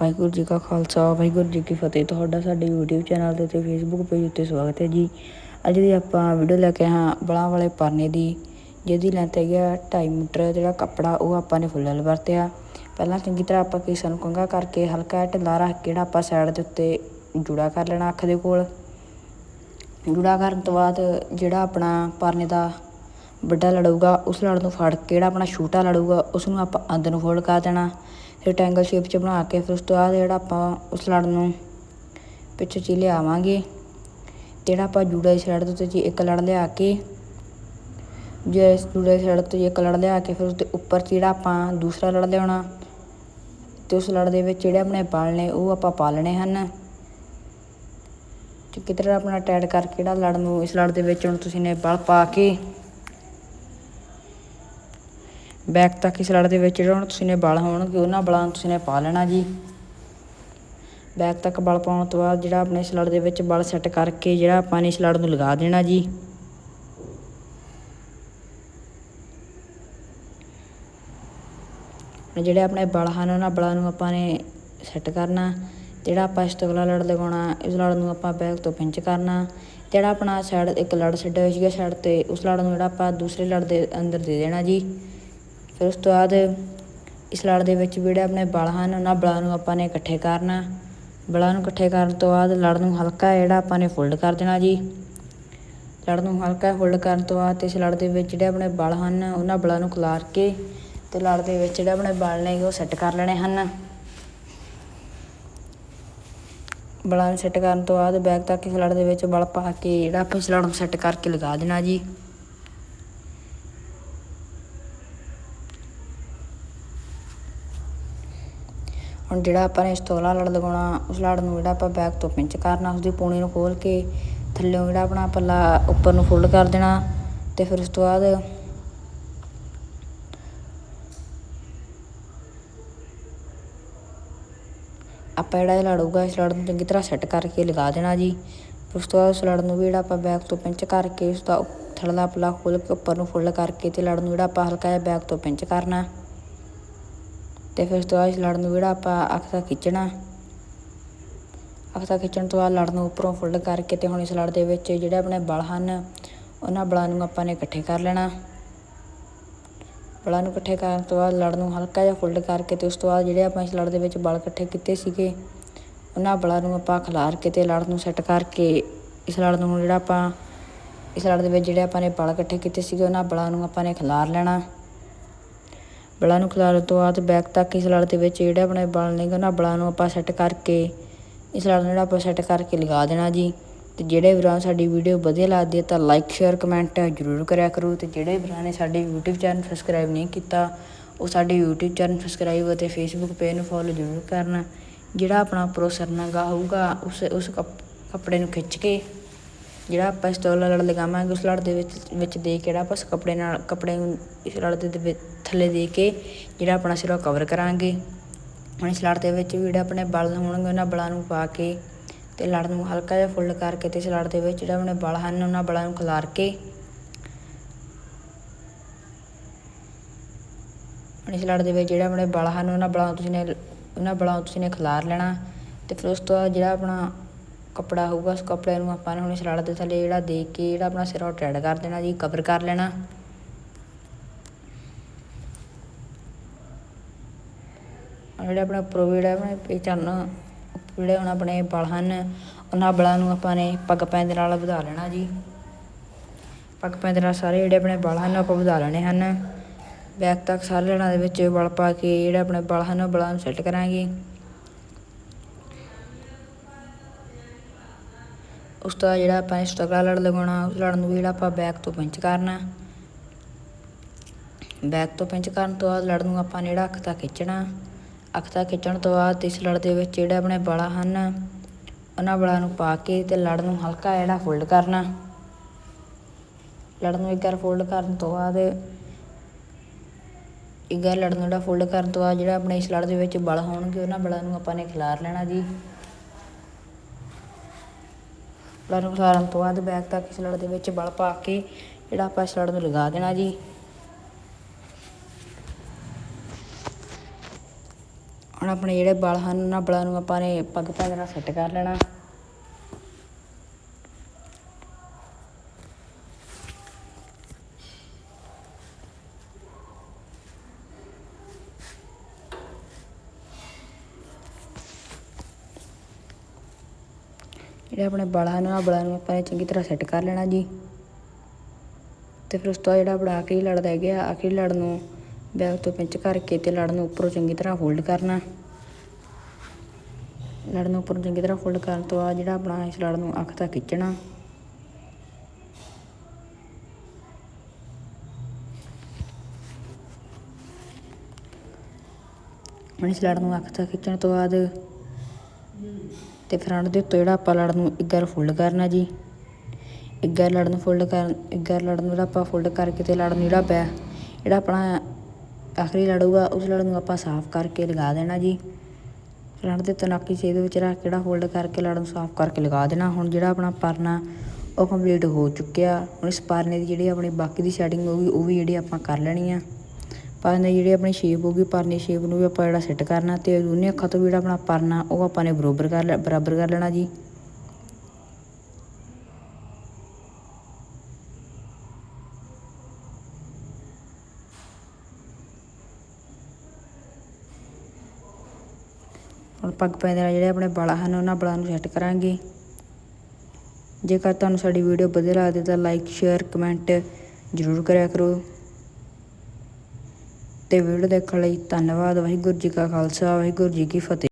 ਵਾਹਿਗੁਰੂ ਜੀ ਕਾ ਖਾਲਸਾ, ਵਾਹਿਗੁਰੂ ਜੀ ਕੀ ਫਤਿਹ। ਤੁਹਾਡਾ ਸਾਡੇ YouTube ਚੈਨਲ ਤੇ ਤੇ Facebook ਪੇਜ ਉੱਤੇ ਸਵਾਗਤ ਹੈ ਜੀ। ਅੱਜ ਦੀ ਆਪਾਂ ਵੀਡੀਓ ਲੈ ਕੇ ਹਾਂ ਬਲਾਂ ਵਾਲੇ ਪਰਨੇ ਦੀ, ਜਿਹਦੀ ਲੈਂਥ ਹੈਗੀ ਆ 2.5 ਮੀਟਰ, ਜਿਹੜਾ ਕੱਪੜਾ ਉਹ ਆਪਾਂ ਨੇ ਫੁੱਲ ਵਰਤਿਆ। ਪਹਿਲਾਂ ਚੰਗੀ ਤਰ੍ਹਾਂ ਆਪਾਂ ਕੇਸਾਂ ਨੂੰ ਕੰਘਾ ਕਰਕੇ ਹਲਕਾ ਢਿੱਲਾ ਰੱਖ ਕੇ ਜਿਹੜਾ ਆਪਾਂ ਸਾਈਡ ਦੇ ਉੱਤੇ ਜੁੜਾ ਕਰ ਲੈਣਾ ਅੱਖ ਦੇ ਕੋਲ। ਜੁੜਾ ਕਰਨ ਤੋਂ ਬਾਅਦ ਜਿਹੜਾ ਆਪਣਾ ਪਰਨੇ ਦਾ ਵੱਡਾ ਲੜੂਗਾ, ਉਸ ਲੜ ਨੂੰ ਫੜ ਕੇ ਜਿਹੜਾ ਆਪਣਾ ਛੋਟਾ ਲੜੂਗਾ ਉਸ ਨੂੰ ਆਪਾਂ ਅੰਦਰ ਨੂੰ ਫੋਲਡ ਕਰ ਦੇਣਾ। ਫਿਰ ਸ਼ੇਪ 'ਚ ਬਣਾ ਕੇ ਫਿਰ ਉਸ ਤੋਂ ਬਾਅਦ ਜਿਹੜਾ ਆਪਾਂ ਉਸ ਲੜ ਨੂੰ ਪਿੱਛੇ ਚ ਲਿਆਵਾਂਗੇ ਜਿਹੜਾ ਆਪਾਂ ਜੂੜਾ ਦੀ ਸਾਈਡ ਦੇ ਉੱਤੇ ਜੀ ਇੱਕ ਲੜ ਲਿਆ ਕੇ, ਜੇ ਇਸ ਜੂੜੇ ਦੀ ਸਾਈਡ ਤੋਂ ਜੀ ਇੱਕ ਲੜ ਲਿਆ ਕੇ ਫਿਰ ਉਸ ਦੇ ਉੱਪਰ ਜਿਹੜਾ ਆਪਾਂ ਦੂਸਰਾ ਲੜ ਲਿਆਉਣਾ, ਤੇ ਉਸ ਲੜ ਦੇ ਵਿੱਚ ਜਿਹੜੇ ਆਪਣੇ ਬਲ ਨੇ ਉਹ ਆਪਾਂ ਪਾ ਲੈਣੇ ਹਨ। ਚੰਗੀ ਤਰ੍ਹਾਂ ਆਪਣਾ ਟੈਡ ਕਰਕੇ ਜਿਹੜਾ ਲੜ ਨੂੰ ਇਸ ਲੜ ਦੇ ਵਿੱਚ ਹੁਣ ਤੁਸੀਂ ਨੇ ਬਲ ਪਾ ਕੇ ਬੈਕ ਤੱਕ ਇਸ ਲੜ ਦੇ ਵਿੱਚ ਜਿਹੜਾ ਹੁਣ ਤੁਸੀਂ ਨੇ ਬਲ ਹੋਣਗੇ, ਉਹਨਾਂ ਬਲਾਂ ਨੂੰ ਤੁਸੀਂ ਨੇ ਪਾ ਲੈਣਾ ਜੀ। ਬੈਕ ਤੱਕ ਬਲ ਪਾਉਣ ਤੋਂ ਬਾਅਦ ਜਿਹੜਾ ਆਪਣੇ ਇਸ ਲੜ ਦੇ ਵਿੱਚ ਬਲ ਸੈੱਟ ਕਰਕੇ ਜਿਹੜਾ ਆਪਾਂ ਨੇ ਇਸ ਲੜ ਨੂੰ ਲਗਾ ਦੇਣਾ ਜੀ। ਜਿਹੜੇ ਆਪਣੇ ਬਲ ਹਨ, ਉਹਨਾਂ ਬਲਾਂ ਨੂੰ ਆਪਾਂ ਨੇ ਸੈੱਟ ਕਰਨਾ। ਜਿਹੜਾ ਆਪਾਂ ਇਸ ਤੋਂ ਅਗਲਾ ਲੜ ਲਗਾਉਣਾ, ਇਸ ਲੜ ਨੂੰ ਆਪਾਂ ਬੈਕ ਤੋਂ ਪਿੰਚ ਕਰਨਾ। ਜਿਹੜਾ ਆਪਣਾ ਸਾਈਡ ਇੱਕ ਲੜ ਛੱਡਿਆ ਹੋਇਆ ਸੀਗਾ ਸਾਈਡ ਤੇ, ਉਸ ਲੜ ਨੂੰ ਜਿਹੜਾ ਆਪਾਂ ਦੂਸਰੇ ਲੜ ਦੇ ਅੰਦਰ ਦੇ ਦੇਣਾ ਜੀ। ਫਿਰ ਉਸ ਤੋਂ ਬਾਅਦ ਇਸ ਲੜ ਦੇ ਵਿੱਚ ਜਿਹੜੇ ਆਪਣੇ ਬਲ ਹਨ, ਉਹਨਾਂ ਬਲਾਂ ਨੂੰ ਆਪਾਂ ਨੇ ਇਕੱਠੇ ਕਰਨਾ। ਬਲਾਂ ਨੂੰ ਇਕੱਠੇ ਕਰਨ ਤੋਂ ਬਾਅਦ ਲੜ ਨੂੰ ਹਲਕਾ ਜਿਹੜਾ ਆਪਾਂ ਨੇ ਫੋਲਡ ਕਰ ਦੇਣਾ ਜੀ। ਲੜ ਨੂੰ ਹਲਕਾ ਫੋਲਡ ਕਰਨ ਤੋਂ ਬਾਅਦ ਇਸ ਲੜ ਦੇ ਵਿੱਚ ਜਿਹੜੇ ਆਪਣੇ ਬਲ ਹਨ, ਉਹਨਾਂ ਬਲਾਂ ਨੂੰ ਖਿਲਾਰ ਕੇ ਤੇ ਲੜ ਦੇ ਵਿੱਚ ਜਿਹੜੇ ਆਪਣੇ ਬਲ ਨੇ ਉਹ ਸੈੱਟ ਕਰ ਲੈਣੇ ਹਨ। ਬਲਾਂ ਨੂੰ ਸੈੱਟ ਕਰਨ ਤੋਂ ਬਾਅਦ ਬੈਗ ਤੱਕ ਇਸ ਲੜ ਦੇ ਵਿੱਚ ਬਲ ਪਾ ਕੇ ਜਿਹੜਾ ਆਪਾਂ ਇਸ ਲੜ ਨੂੰ ਸੈੱਟ ਕਰਕੇ ਲਗਾ ਦੇਣਾ ਜੀ। ਹੁਣ ਜਿਹੜਾ ਆਪਾਂ ਨੇ ਇਸ ਤੋਂ ਅਗਲਾ ਲੜ ਲਗਾਉਣਾ, ਉਸ ਲੜ ਨੂੰ ਜਿਹੜਾ ਆਪਾਂ ਬੈਕ ਤੋਂ ਪਿੰਚ ਕਰਨਾ ਉਸ ਦੀ ਪੂਣੀ ਨੂੰ ਖੋਲ ਕੇ ਥੱਲੇੋਂ ਜਿਹੜਾ ਆਪਣਾ ਪੱਲਾ ਉੱਪਰ ਨੂੰ ਫੋਲਡ ਕਰ ਦੇਣਾ ਤੇ ਫਿਰ ਉਸ ਤੋਂ ਬਾਅਦ ਆਪਾਂ ਜਿਹੜਾ ਇਹ ਲੜੂਗਾ ਇਸ ਲੜ ਨੂੰ ਚੰਗੀ ਤਰ੍ਹਾਂ ਸੈੱਟ ਕਰਕੇ ਲਗਾ ਦੇਣਾ ਜੀ। ਫਿਰ ਉਸ ਤੋਂ ਬਾਅਦ ਉਸ ਲੜ ਨੂੰ ਵੀ ਜਿਹੜਾ ਆਪਾਂ ਬੈਕ ਤੋਂ ਪਿੰਚ ਕਰਕੇ ਉਸ ਦਾ ਥੱਲੜਾ ਪੱਲਾ ਖੋਲ ਕੇ ਉੱਪਰ ਨੂੰ ਫੋਲਡ ਕਰਕੇ ਤੇ ਲੜ ਨੂੰ ਜਿਹੜਾ ਆਪਾਂ ਹਲਕਾ ਜਿਹਾ ਬੈਕ ਤੋਂ ਪਿੰਚ ਕਰਨਾ। ਤੇ ਫਿਰ ਉਸ ਤੋਂ ਬਾਅਦ ਇਸ ਲੜ ਨੂੰ ਜਿਹੜਾ ਆਪਾਂ ਅੱਖ ਖਿੱਚਣਾ ਅੱਖ ਖਿੱਚਣ ਤੋਂ ਬਾਅਦ ਲੜ ਨੂੰ ਉੱਪਰੋਂ ਫੋਲਡ ਕਰਕੇ ਤੇ ਹੁਣ ਇਸ ਲੜ ਦੇ ਵਿੱਚ ਜਿਹੜੇ ਆਪਣੇ ਬਲ ਹਨ, ਉਹਨਾਂ ਬਲਾਂ ਨੂੰ ਆਪਾਂ ਨੇ ਇਕੱਠੇ ਕਰ ਲੈਣਾ। ਬਲਾਂ ਨੂੰ ਇਕੱਠੇ ਕਰਨ ਤੋਂ ਬਾਅਦ ਲੜ ਨੂੰ ਹਲਕਾ ਜਿਹਾ ਫੋਲਡ ਕਰਕੇ ਤੇ ਉਸ ਤੋਂ ਬਾਅਦ ਜਿਹੜੇ ਆਪਾਂ ਇਸ ਲੜ ਦੇ ਵਿੱਚ ਬਲ ਇਕੱਠੇ ਕੀਤੇ ਸੀਗੇ, ਉਹਨਾਂ ਬਲਾਂ ਨੂੰ ਆਪਾਂ ਖਿਲਾਰ ਕੇ ਤੇ ਲੜ ਨੂੰ ਸੈੱਟ ਕਰਕੇ ਇਸ ਲੜ ਨੂੰ ਜਿਹੜਾ ਆਪਾਂ, ਇਸ ਲੜ ਦੇ ਵਿੱਚ ਜਿਹੜੇ ਆਪਾਂ ਨੇ ਬਲ ਇਕੱਠੇ ਕੀਤੇ ਸੀਗੇ, ਉਹਨਾਂ ਬਲਾਂ ਨੂੰ ਆਪਾਂ ਨੇ ਖਿਲਾਰ ਲੈਣਾ। ਬਲਾਂ ਨੂੰ ਖਿਲਾਰਨ ਤੋਂ ਬਾਅਦ ਬੈਕ ਤੱਕ ਇਸ ਲੜ ਦੇ ਵਿੱਚ ਜਿਹੜੇ ਆਪਣੇ ਬਲ ਨੇ ਉਹਨਾਂ ਬਲਾਂ ਨੂੰ ਆਪਾਂ ਸੈੱਟ ਕਰਕੇ ਇਸ ਲੜ ਨੂੰ ਜਿਹੜਾ ਆਪਾਂ ਸੈੱਟ ਕਰਕੇ ਲਗਾ ਦੇਣਾ ਜੀ। ਤੇ ਜਿਹੜੇ ਵੀਰਾਂ ਸਾਡੀ ਵੀਡੀਓ ਵਧੀਆ ਲੱਗਦੀ ਹੈ ਤਾਂ ਲਾਈਕ ਸ਼ੇਅਰ ਕਮੈਂਟ ਜ਼ਰੂਰ ਕਰਿਆ ਕਰੋ। ਤੇ ਜਿਹੜੇ ਵੀਰਾਂ ਨੇ ਸਾਡੇ YouTube ਚੈਨਲ ਸਬਸਕ੍ਰਾਈਬ ਨਹੀਂ ਕੀਤਾ, ਉਹ ਸਾਡੇ YouTube ਚੈਨਲ ਸਬਸਕ੍ਰਾਈਬ ਅਤੇ Facebook ਪੇਜ ਨੂੰ ਫੋਲੋ ਜ਼ਰੂਰ ਕਰਨਾ। ਜਿਹੜਾ ਆਪਣਾ ਪ੍ਰੋਸਰਨਾਗਾ ਹੋਊਗਾ, ਉਸ ਉਸ ਕੱਪੜੇ ਨੂੰ ਖਿੱਚ ਕੇ ਜਿਹੜਾ ਆਪਾਂ ਇਸ ਤੋਂ ਲੜ ਲਗਾਵਾਂਗੇ, ਉਸ ਲੜ ਦੇ ਵਿੱਚ ਵਿੱਚ ਦੇ ਕੇ ਜਿਹੜਾ ਆਪਾਂ ਕੱਪੜੇ ਨਾਲ, ਕੱਪੜੇ ਨੂੰ ਇਸ ਲੜ ਦੇ ਥੱਲੇ ਦੇ ਕੇ ਜਿਹੜਾ ਆਪਣਾ ਸਿਰਾ ਕਵਰ ਕਰਾਂਗੇ। ਹੁਣ ਇਸ ਲੜ ਦੇ ਵਿੱਚ ਵੀ ਜਿਹੜੇ ਆਪਣੇ ਬਲ ਹੋਣਗੇ, ਉਹਨਾਂ ਬਲਾਂ ਨੂੰ ਪਾ ਕੇ ਤੇ ਲੜ ਨੂੰ ਹਲਕਾ ਜਿਹਾ ਫੋਲਡ ਕਰਕੇ ਤੇ ਇਸ ਲੜ ਦੇ ਵਿੱਚ ਜਿਹੜਾ ਆਪਣੇ ਬਲ ਹਨ, ਉਹਨਾਂ ਬਲਾਂ ਨੂੰ ਖਿਲਾਰ ਕੇ ਹੁਣ ਇਸ ਲੜ ਦੇ ਵਿੱਚ ਜਿਹੜਾ ਆਪਣੇ ਬਲ ਹਨ, ਉਹਨਾਂ ਬਲਾਂ ਤੁਸੀਂ ਨੇ, ਉਹਨਾਂ ਬਲਾਂ ਤੁਸੀਂ ਨੇ ਖਿਲਾਰ ਲੈਣਾ ਤੇ ਫਿਰ ਉਸ ਤੋਂ ਬਾਅਦ ਜਿਹੜਾ ਆਪਣਾ ਕੱਪੜਾ ਹੋਊਗਾ ਉਸ ਕੱਪੜੇ ਨੂੰ ਆਪਾਂ ਨੇ ਹੁਣ ਇਸ ਦੇ ਥੱਲੇ ਜਿਹੜਾ ਦੇ ਕੇ ਜਿਹੜਾ ਆਪਣਾ ਸਿਰਾ ਟੈਡ ਕਰ ਦੇਣਾ ਜੀ ਕਵਰ ਕਰ ਲੈਣਾ। ਜਿਹੜਾ ਆਪਣਾ ਉੱਪਰੋਂ ਜਿਹੜਾ ਆਪਣੇ ਪੇਚਨ ਜਿਹੜੇ ਹੁਣ ਆਪਣੇ ਬਲ ਹਨ, ਉਹਨਾਂ ਬਲਾਂ ਨੂੰ ਆਪਾਂ ਨੇ ਪੱਗ ਪੈਣ ਦੇ ਨਾਲ ਵਧਾ ਲੈਣਾ ਜੀ। ਪੱਗ ਪੈਣ ਦੇ ਨਾਲ ਸਾਰੇ ਜਿਹੜੇ ਆਪਣੇ ਬਲ ਹਨ ਆਪਾਂ ਵਧਾ ਲੈਣੇ ਹਨ। ਬੈਕ ਤੱਕ ਸਾਰੇ ਲੜਾਂ ਦੇ ਵਿੱਚ ਬਲ ਪਾ ਕੇ ਜਿਹੜੇ ਆਪਣੇ ਬਲ ਹਨ, ਉਹ ਬਲਾਂ ਨੂੰ ਸੈੱਟ ਕਰਾਂਗੇ। ਉਸ ਤੋਂ ਬਾਅਦ ਜਿਹੜਾ ਆਪਾਂ ਇਸ ਲੜ ਲਗਾਉਣਾ ਉਸ ਲੜ ਨੂੰ ਵੀ ਜਿਹੜਾ ਆਪਾਂ ਬੈਕ ਤੋਂ ਪਿੰਚ ਕਰਨਾ। ਬੈਕ ਤੋਂ ਪਿੰਚ ਕਰਨ ਤੋਂ ਬਾਅਦ ਲੜ ਨੂੰ ਆਪਾਂ ਜਿਹੜਾ ਅੱਖ ਤੱਕ ਖਿੱਚਣਾ। ਅੱਖ ਤੱਕ ਖਿੱਚਣ ਤੋਂ ਬਾਅਦ ਇਸ ਲੜ ਦੇ ਵਿੱਚ ਜਿਹੜੇ ਆਪਣੇ ਬਲਾਂ ਹਨ, ਉਹਨਾਂ ਬਲਾਂ ਨੂੰ ਪਾ ਕੇ ਤੇ ਲੜ ਨੂੰ ਹਲਕਾ ਜਿਹੜਾ ਫੋਲਡ ਕਰਨਾ। ਲੜ ਨੂੰ ਇੱਕ ਵਾਰ ਫੋਲਡ ਕਰਨ ਤੋਂ ਬਾਅਦ, ਇੱਕ ਵਾਰ ਲੜ ਨੂੰ ਜਿਹੜਾ ਫੋਲਡ ਕਰਨ ਤੋਂ ਬਾਅਦ ਜਿਹੜਾ ਆਪਣੇ ਇਸ ਲੜ ਦੇ ਵਿੱਚ ਬਲ ਹੋਣਗੇ, ਉਹਨਾਂ ਬਲਾਂ ਨੂੰ ਆਪਾਂ ਨੇ ਖਿਲਾਰ ਲੈਣਾ ਜੀ। ਲੜ ਨੂੰ ਖਿਲਾਰਨ ਤੋਂ ਬਾਅਦ ਬੈਗ ਤੱਕ ਇਸ ਲੜ ਦੇ ਵਿੱਚ ਬਲ ਪਾ ਕੇ ਜਿਹੜਾ ਆਪਾਂ ਇਸ ਲੜ ਨੂੰ ਲਗਾ ਦੇਣਾ ਜੀ। ਹੁਣ ਆਪਣੇ ਜਿਹੜੇ ਬਲ ਹਨ, ਉਹਨਾਂ ਬਲਾਂ ਨੂੰ ਆਪਾਂ ਨੇ ਪੱਗ ਪੈਂਦੇ ਨਾਲ ਸੈੱਟ ਕਰ ਲੈਣਾ। ਜਿਹੜਾ ਆਪਣੇ ਬਲ ਹਨ ਉਹਨਾਂ ਬਲਾਂ ਨੂੰ ਆਪਾਂ ਨੇ ਚੰਗੀ ਤਰ੍ਹਾਂ ਸੈੱਟ ਕਰ ਲੈਣਾ ਜੀ। ਤੇ ਫਿਰ ਉਸ ਤੋਂ ਬਾਅਦ ਜਿਹੜਾ ਆਪਣਾ ਆਖਰੀ ਲੜ ਰਹਿ ਗਿਆ, ਆਖਰੀ ਲੜ ਨੂੰ ਬੈਗ ਤੋਂ ਪਿੰਚ ਕਰਕੇ ਤੇ ਲੜ ਨੂੰ ਉੱਪਰੋਂ ਚੰਗੀ ਤਰ੍ਹਾਂ ਫੋਲਡ ਕਰਨਾ। ਲੜ ਨੂੰ ਉੱਪਰੋਂ ਚੰਗੀ ਤਰ੍ਹਾਂ ਫੋਲਡ ਕਰਨ ਤੋਂ ਬਾਅਦ ਜਿਹੜਾ ਆਪਣਾ ਇਸ ਲੜ ਨੂੰ ਅੱਖ ਤੱਕ ਖਿੱਚਣਾ। ਹੁਣ ਇਸ ਲੜ ਨੂੰ ਅੱਖ ਤੱਕ ਖਿੱਚਣ ਤੋਂ ਬਾਅਦ ਤੇ ਫਰੰਟ ਦੇ ਉੱਤੇ ਜਿਹੜਾ ਆਪਾਂ ਲੜ ਨੂੰ ਇੱਗਰ ਫੋਲਡ ਕਰਨਾ ਜੀ। ਇੱਗਰ ਲੜ ਨੂੰ ਫੋਲਡ ਕਰ ਇੱਗਰ ਲੜ ਨੂੰ ਜਿਹੜਾ ਆਪਾਂ ਫੋਲਡ ਕਰਕੇ ਤੇ ਲੜ ਨੂੰ ਜਿਹੜਾ ਪਿਆ ਜਿਹੜਾ ਆਪਣਾ ਆਖਰੀ ਲੜੂਗਾ ਉਸ ਲੜ ਨੂੰ ਆਪਾਂ ਸਾਫ਼ ਕਰਕੇ ਲਗਾ ਦੇਣਾ ਜੀ। ਫਰੰਟ ਦੇ ਤਨਾਕੀ ਛੇ ਦੇ ਵਿੱਚ ਰੱਖ ਕੇ ਜਿਹੜਾ ਫੋਲਡ ਕਰਕੇ ਲੜ ਨੂੰ ਸਾਫ਼ ਕਰਕੇ ਲਗਾ ਦੇਣਾ। ਹੁਣ ਜਿਹੜਾ ਆਪਣਾ ਪਰਨਾ ਉਹ ਕੰਪਲੀਟ ਹੋ ਚੁੱਕਿਆ। ਹੁਣ ਇਸ ਪਰਨੇ ਦੀ ਜਿਹੜੀ ਆਪਣੀ ਬਾਕੀ ਦੀ ਸੈਟਿੰਗ ਹੋਊਗੀ, ਉਹ ਵੀ ਜਿਹੜੀ ਆਪਾਂ ਕਰ ਲੈਣੀ ਆ। ਪਰਨੇ ਦੀ ਜਿਹੜੀ ਆਪਣੀ ਸ਼ੇਪ ਹੋਊਗੀ ਪਰਨੇ ਸ਼ੇਪ ਨੂੰ ਵੀ ਆਪਾਂ ਜਿਹੜਾ ਸੈੱਟ ਕਰਨਾ ਤੇ ਦੋਨੇ ਅੱਖਾਂ ਤੋਂ ਜਿਹੜਾ ਆਪਣਾ ਪਰਨਾ, ਉਹ ਆਪਾਂ ਨੇ ਬਰਾਬਰ ਕਰ ਲੈ ਬਰਾਬਰ ਕਰ ਲੈਣਾ ਜੀ। ਹੁਣ ਪੱਗ ਪੈਂਦੇ ਨਾਲ ਜਿਹੜੇ ਆਪਣੇ ਵਾਲ ਹਨ, ਉਹਨਾਂ ਵਾਲਾਂ ਨੂੰ ਸੈੱਟ ਕਰਾਂਗੇ। ਜੇਕਰ ਤੁਹਾਨੂੰ ਸਾਡੀ ਵੀਡੀਓ ਵਧੀਆ ਲੱਗਦੀ ਤਾਂ ਲਾਈਕ ਸ਼ੇਅਰ ਕਮੈਂਟ ਜ਼ਰੂਰ ਕਰਿਆ ਕਰੋ। ਤੇ ਵੀਡੀਓ ਦੇਖਣ ਲਈ ਧੰਨਵਾਦ। ਵਾਹਿਗੁਰੂ ਜੀ ਕਾ ਖਾਲਸਾ ਵਾਹਿਗੁਰੂ ਜੀ ਕੀ ਫਤਿਹ।